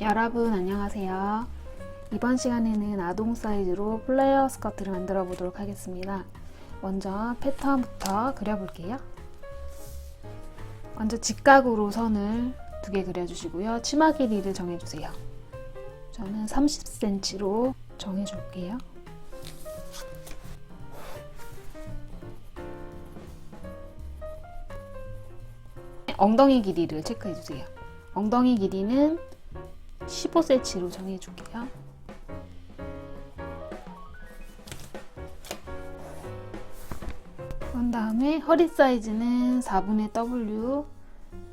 여러분 안녕하세요. 이번 시간에는 아동 사이즈로 플레이어 스커트를 만들어 보도록 하겠습니다. 먼저 패턴부터 그려볼게요. 먼저 직각으로 선을 두 개 그려주시고요. 치마 길이를 정해주세요. 저는 30cm로 정해줄게요. 엉덩이 길이를 체크해주세요. 엉덩이 길이는 15cm로 정해줄게요. 그런 다음에 허리 사이즈는 4분의 W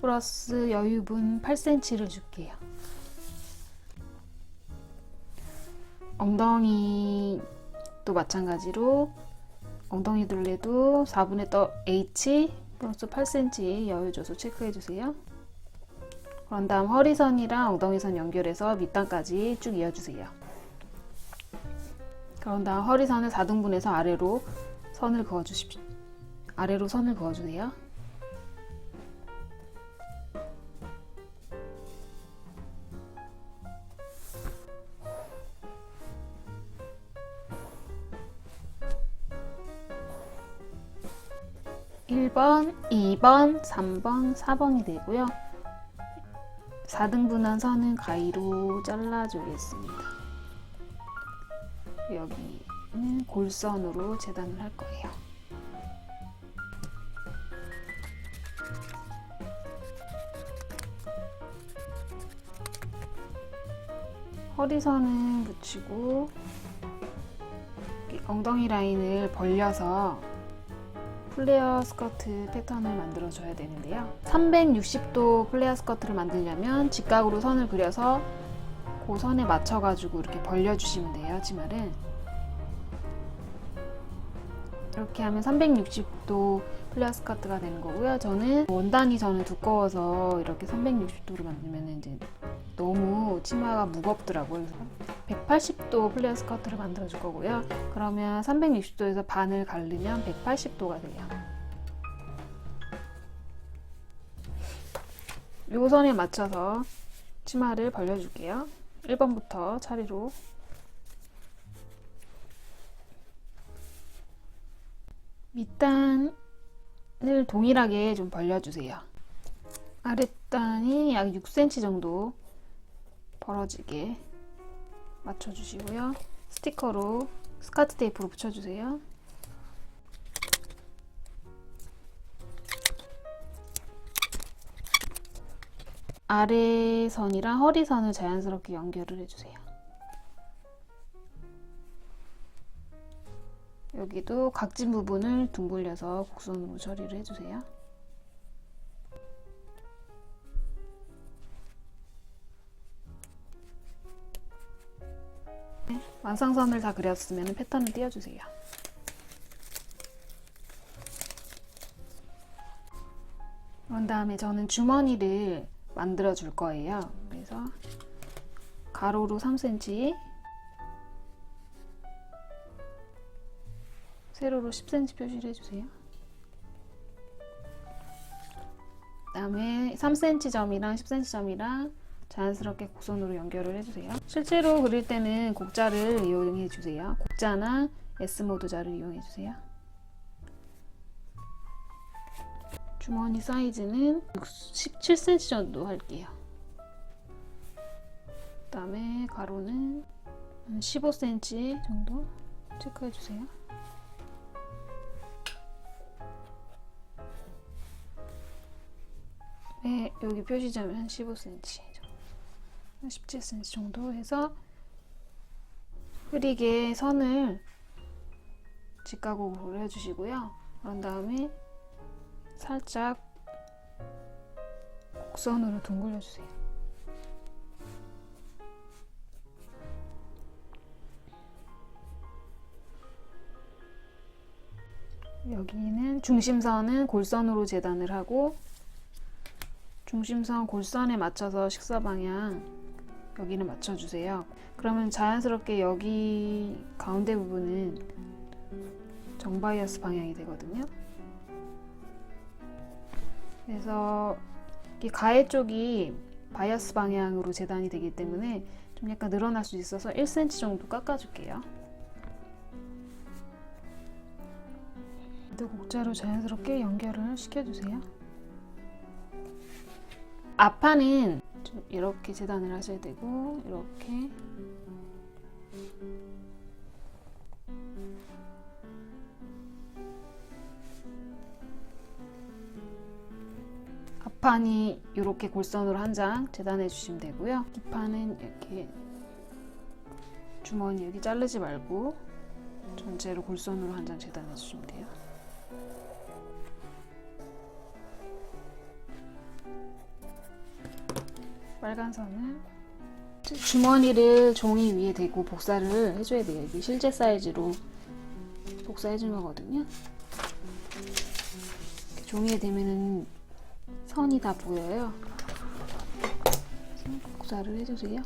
플러스 여유분 8cm를 줄게요. 엉덩이도 마찬가지로 엉덩이 둘레도 4분의 더 H 플러스 8cm 여유 줘서 체크해 주세요. 그런 다음 허리선이랑 엉덩이선 연결해서 밑단까지 쭉 이어주세요. 그런 다음 허리선을 4등분해서 아래로 선을 그어주십시오. 아래로 선을 그어주세요. 일번 2번, 3번, 4번이 되고요. 4등분한 선은 가위로 잘라주겠습니다. 여기는 골선으로 재단을 할 거예요. 허리선을 붙이고 엉덩이 라인을 벌려서 플레어 스커트 패턴을 만들어 줘야 되는데요. 360도 플레어 스커트를 만들려면 직각으로 선을 그려서 그 선에 맞춰 가지고 이렇게 벌려 주시면 돼요. 치마를 이렇게 하면 360도 플레어 스커트가 되는 거고요. 저는 원단이 저는 두꺼워서 이렇게 360도로 만들면 이제 너무 치마가 무겁더라고요. 그래서 180도 플레어 스커트를 만들어 줄 거고요. 그러면 360도에서 반을 가르면 180도가 돼요. 요 선에 맞춰서 치마를 벌려줄게요. 1번부터 차례로 밑단을 동일하게 좀 벌려주세요. 아랫단이 약 6cm 정도 벌어지게 맞춰주시고요. 스티커로 스카트 테이프로 붙여주세요. 아래 선이랑 허리 선을 자연스럽게 연결을 해주세요. 여기도 각진 부분을 둥글려서 곡선으로 처리를 해주세요. 완성선을 다 그렸으면 패턴을 띄워주세요. 그런 다음에 저는 주머니를 만들어 줄 거예요. 그래서 가로로 3cm, 세로로 10cm 표시를 해주세요. 그 다음에 3cm 점이랑 10cm 점이랑 자연스럽게 곡선으로 연결을 해주세요. 실제로 그릴 때는 곡자를 이용해 주세요. 곡자나 S모드 자를 이용해 주세요. 주머니 사이즈는 17cm 정도 할게요. 그 다음에 가로는 15cm 정도 체크해 주세요. 네, 여기 표시점이 한 15cm 정도. 17cm 정도 해서 흐리게 선을 직각으로 해주시고요. 그런 다음에 살짝 곡선으로 둥글려 주세요. 여기는 중심선은 골선으로 재단을 하고 중심선 골선에 맞춰서 식사 방향 여기는 맞춰주세요. 그러면 자연스럽게 여기 가운데 부분은 정바이어스 방향이 되거든요. 그래서 이 가해 쪽이 바이어스 방향으로 재단이 되기 때문에 좀 약간 늘어날 수 있어서 1cm 정도 깎아줄게요. 또 곡자로 자연스럽게 연결을 시켜주세요. 앞판은 좀 이렇게 재단을 하셔야 되고 이렇게 앞판이 이렇게 골선으로 한 장 재단해 주시면 되고요. 뒷판은 이렇게 주머니 여기 자르지 말고 전체로 골선으로 한 장 재단해 주시면 돼요. 빨간 선을 주머니를 종이 위에 대고 복사를 해줘야 돼요. 이게 실제 사이즈로 복사해준 거거든요. 종이에 대면은 선이 다 보여요. 복사를 해주세요.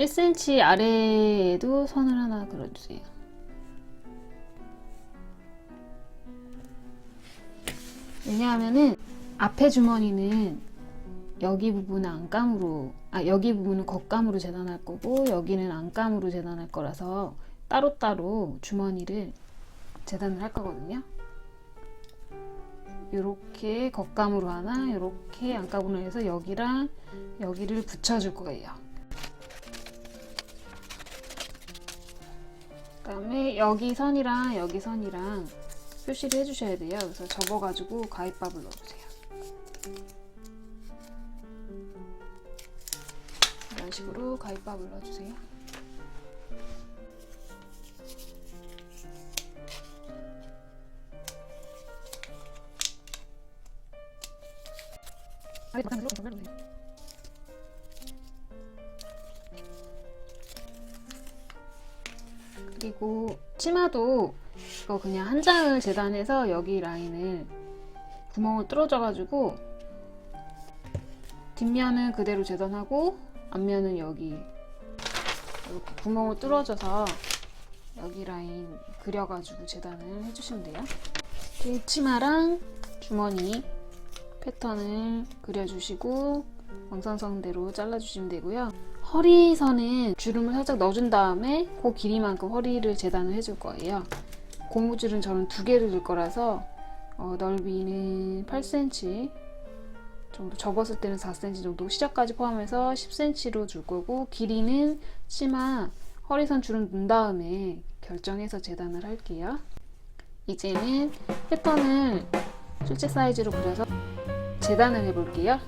일 c m 아래에도 선을 하나 그려주세요. 왜냐하면은 앞에 주머니는 여기 부분은 안감으로 아 여기 부분은 겉감으로 재단할 거고 여기는 안감으로 재단할 거라서 따로따로 주머니를 재단을 할 거거든요. 이렇게 겉감으로 하나 이렇게 안감으로 해서 여기랑 여기를 붙여줄 거예요. 그다음에 여기 선이랑 여기 선이랑 표시를 해주셔야 돼요. 그래서 접어가지고 가위밥을 넣어주세요. 이런 식으로 가위밥을 넣어주세요. 그리고 치마도 이거 그냥 한 장을 재단해서 여기 라인을 구멍을 뚫어져가지고 뒷면은 그대로 재단하고 앞면은 여기 이렇게 구멍을 뚫어져서 여기 라인 그려가지고 재단을 해주시면 돼요. 이렇게 치마랑 주머니 패턴을 그려주시고 원선성대로 잘라주시면 되고요. 허리선은 주름을 살짝 넣어준 다음에 그 길이만큼 허리를 재단을 해줄 거예요. 고무줄은 저는 두 개를 넣을 거라서 어, 넓이는 8cm 정도 접었을 때는 4cm 정도 시작까지 포함해서 10cm로 줄 거고 길이는 치마 허리선 주름 넣은 다음에 결정해서 재단을 할게요. 이제는 패턴을 실제 사이즈로 그려서 재단을 해볼게요.